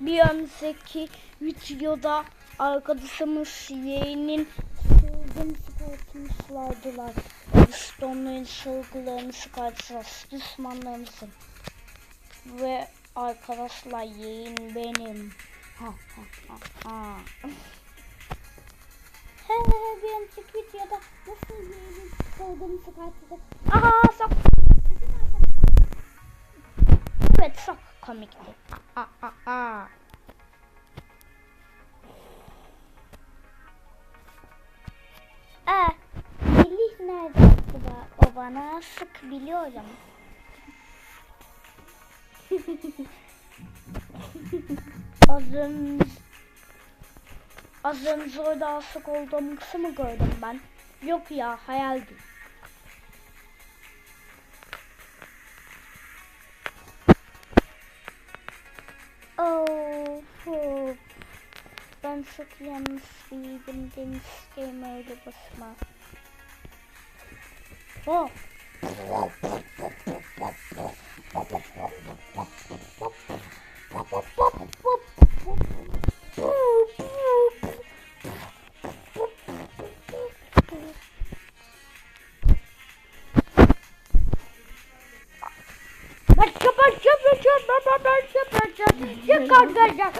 bir önceki videoda arkadaşımız yeğenin çılgın çıkartını slaydılar. İşte onların çılgılarını çıkartacağız. Düşmanlarımızın. Ve arkadaşlar yeğen benim. Ha ha ha ha. He he bir önceki videoda nasıl yeğenin çılgını çıkartacak. Aha sok. Evet çok komikti. Aa, aa, aa. Aa, Melih nerede acaba? O bana sık biliyorum. az önce, az önce orada asık olduğum kısmı gördüm ben. Yok ya hayaldi. Oh, oh. Ben çok yanlış bildim demiştim öyle basma. Oh. Çıkartacağım.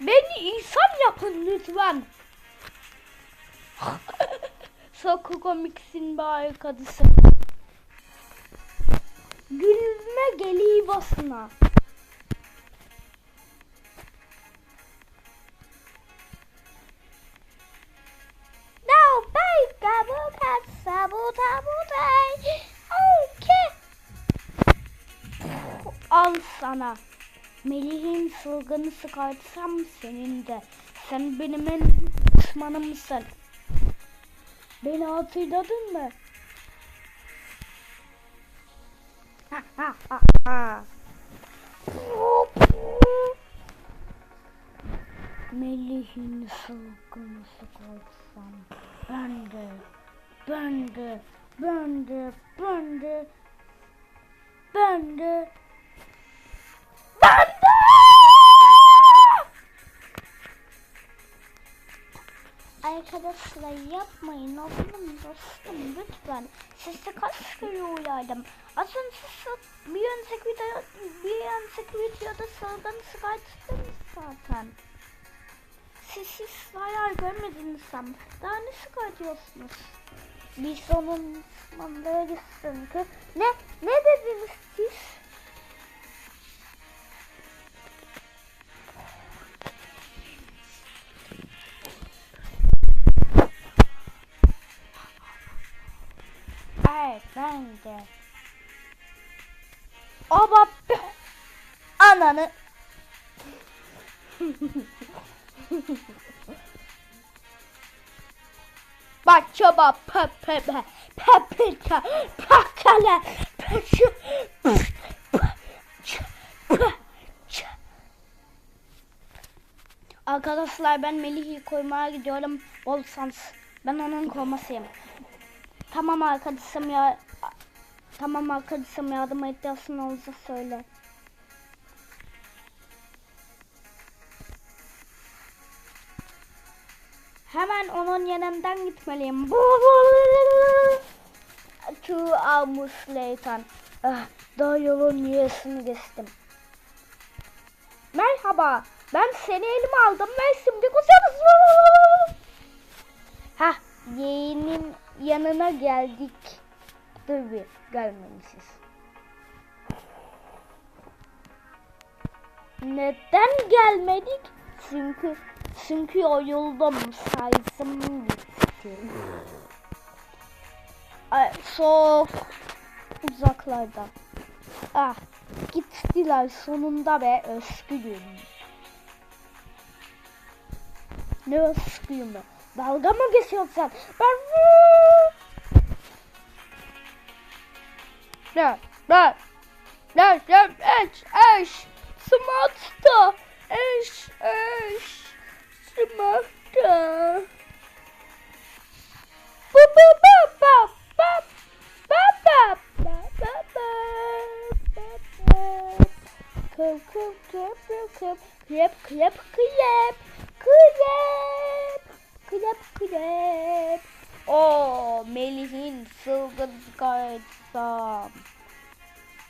Beni insan yapın lütfen. Çok komiksin be arkadaşım. Gülme geliyor basına. Al sana. Melih'in sılgını sıkartsam senin de. Sen benim en düşmanımsın. Beni hatırladın mı? Melih'in sılgını sıkartsam ben de, ben de, ben de, ben de, ben de, ben de! Arkadaşlar yapmayın oğlum dostum lütfen. Size kaç kere uyardım. Az önce bir önceki videoda, bir önceki videoda sıradan çıkarttınız zaten. Siz hiç zarar görmediniz sanırım. Daha ne çıkartıyorsunuz? Bir sonun sonunda gitsin. Ne? Ne dediniz siz? Ben de. Ama be- ananı. Bak çaba pe pe pakala pe Arkadaşlar ben Melih'i koymaya gidiyorum. Bol. Ben onun koymasıyım. Tamam arkadaşım ya. Tamam arkadaşım yardıma ihtiyacın olursa söyle. Hemen onun yanından gitmeliyim. Two hours later. Ah, daha yolun yarısını geçtim. Merhaba. Ben seni elime aldım ve şimdi kucağımız. Hah, yeğenin yanına geldik. Dur bir, gelmemişiz. Neden gelmedik? Çünkü çünkü yoruldum, sayısım bitti. Ay, çok uzaklarda. Ah, gittiler sonunda be özgürüm. Ne özgürüm be? Dalga mı geçiyorsun? Ben ne? Ne? Ne? Ne? Eş eş. Smartta. Eş eş. Smartta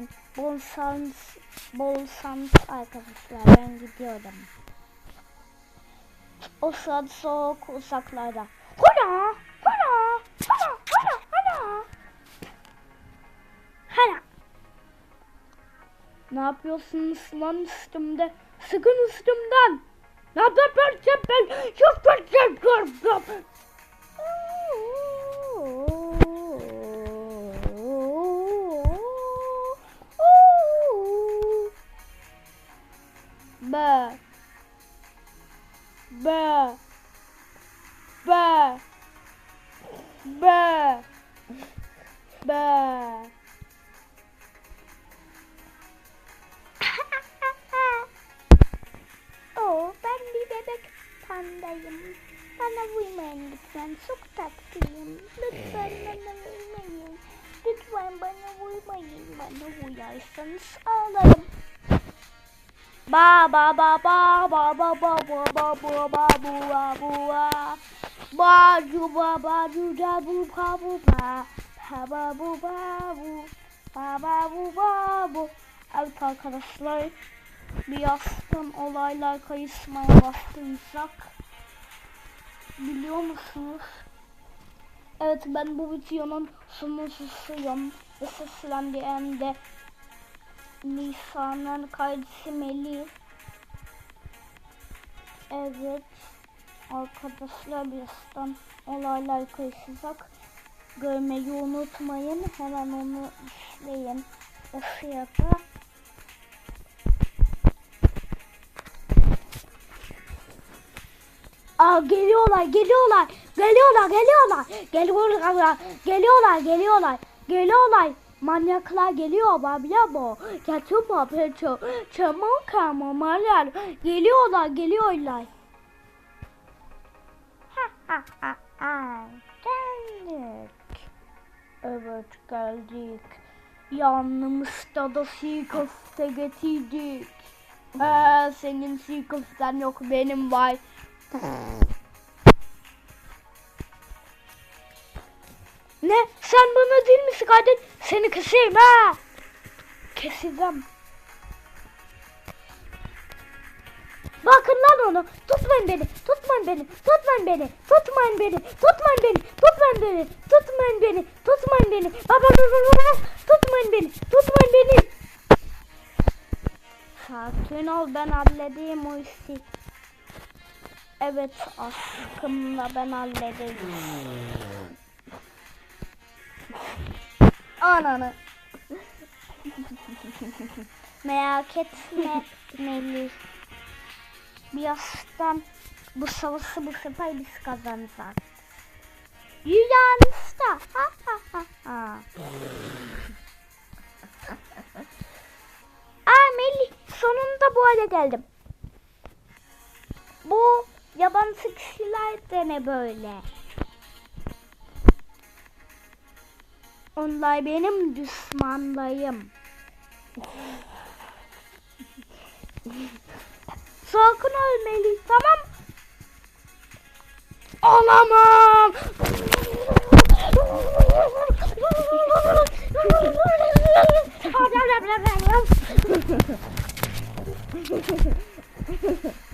ben. Bol şans, bol şans arkadaşlar. Ben gidiyorum. O sırada soğuk uzaklarda. Hura! Hura! Hura! Hura! Hura! Hura! Ne yapıyorsunuz lan üstümde? Sıkın üstümden! Ne yapacağım ben? Yapacağım pandayım. Bana vurmayın lütfen. Çok tatlıyım. Lütfen bana vurmayın. Lütfen bana vurmayın. Bana vurarsanız ağlarım. Ba ba ba ba ba ba ba ba ba ba ba ba ba ba ju ba ba ju da bu ba bu ba ba ba bu ba bu ba ba bu ba bu Evet arkadaşlar birazdan olaylar kayışmaya başlayacak. Biliyor musunuz? Evet ben bu videonun sunucusuyum. Ve seslendiren de Nisan'ın kardeşi Melih. Evet. Arkadaşlar birazdan olaylar karışacak. Görmeyi unutmayın. Hemen onu işleyin. O sırada Aa geliyorlar, geliyorlar, geliyorlar, geliyorlar, geliyorlar, geliyorlar, geliyorlar, geliyorlar. Manyaklar geliyor babla bu. Getir babla çamur kamamalar. Geliyorlar, geliyorlar. Ha. Geldik. Evet geldik. Yanımızda da köfte getirdik. Ee, senin çiğ köften yok benim var. Ne? Sen bana değil misin kardeş? Seni keseyim ha. Keseceğim. Bakın lan onu. Tutmayın beni. Tutmayın beni. Tutmayın beni. Tutmayın beni. Tutmayın beni. Tutmayın beni. Tutmayın beni. Tutmayın beni. Baba tutmayın beni. Tutmayın beni. Sakin ol ben halledeyim o işi. Evet aşkımla ben hallederim. Ananı. Merak etme Melih. Birazdan bu savaşı bu sefer biz kazanacağız. Yunanistan. Ha ha ha ha. Aa Melih sonunda bu hale geldim. Yabancı kişiler de ne böyle? Onlar benim düşmanlarım. Sakın ölmeli tamam. Alamam.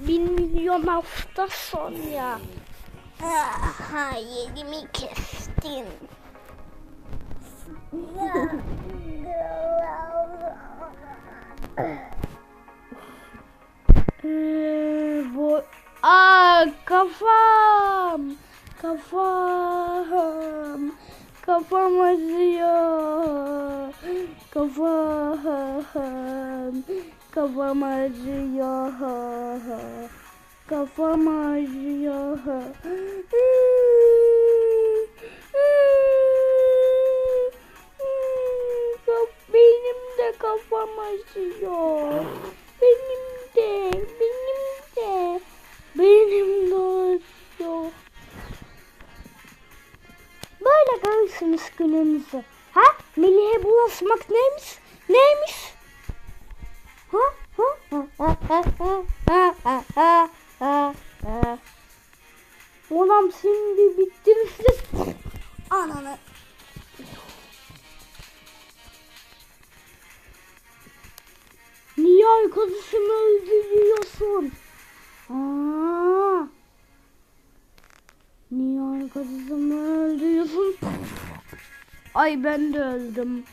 Bin milyon hafta sonra. Aha yerimi kestin. Ee, bu Aa, Kafam. Kafam. Kafam acıyor. Kafam. Kafam acıyor. Kafam acıyor. Benim de kafam acıyor. Benim de, benim de, benim de acıyor. Böyle görürsünüz gününüzü. Ha? Melih'e bulaşmak neymiş? Neymiş? Ulan şimdi bittiniz. Ananı. Niye arkadaşımı öldürüyorsun? Aa. Niye arkadaşımı öldürüyorsun? Ay ben de öldüm.